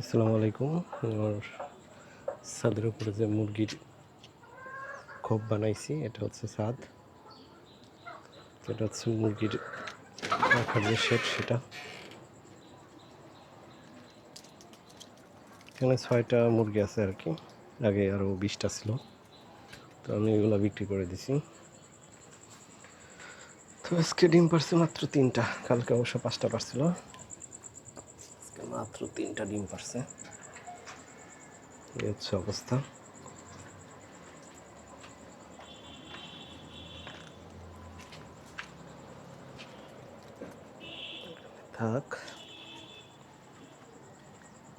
আসসালামু আলাইকুম। আমার ছাদের উপরে যে মুরগির খোপ বানাইছি, এটা হচ্ছে ছাদ এটা হচ্ছে মুরগির রাখার যে শেড সেটা। এখানে ছয়টা মুরগি আছে আর কি। আগে আরও বিশটা ছিল। তো আমি এগুলো বিক্রি করে দিছি। তো আজকে ডিম পারছে মাত্র তিনটা। কালকে অবশ্য পাঁচটা পারছিল। মাত্র তিনটা ডিম পারছে। হচ্ছে অবস্থা। থাক।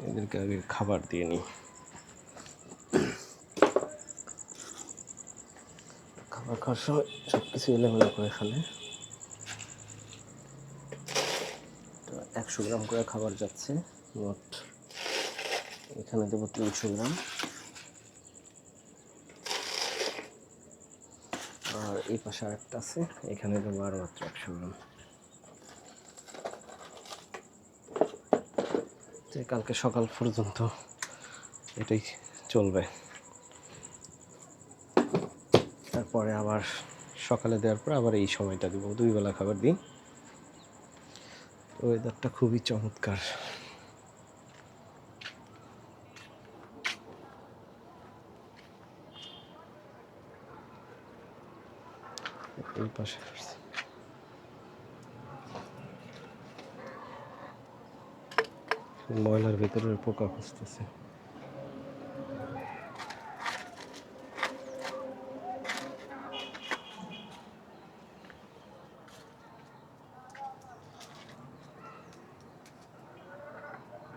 এদেরকে আগে খাবার দিয়ে নিই। খাবার খাওয়ার সময় সব কিছু এলোমেলো করে ফেলে তো একশো গ্রাম করে খাবার যাচ্ছে। মোট এখানে দেবো তিনশো গ্রাম। আর এই পাশে আরেকটা আছে, এখানে দেবো আরও মাত্র একশো গ্রাম। কালকে সকাল পর্যন্ত এটাই চলবে। তারপরে আবার সকালে দেওয়ার পর আবার এই সময়টা দিব। দুই বেলা খাবার দিই। ওয়েদারটা খুবই চমৎকার। পাশে ময়লার ভেতরের পোকা খুঁজতেছে।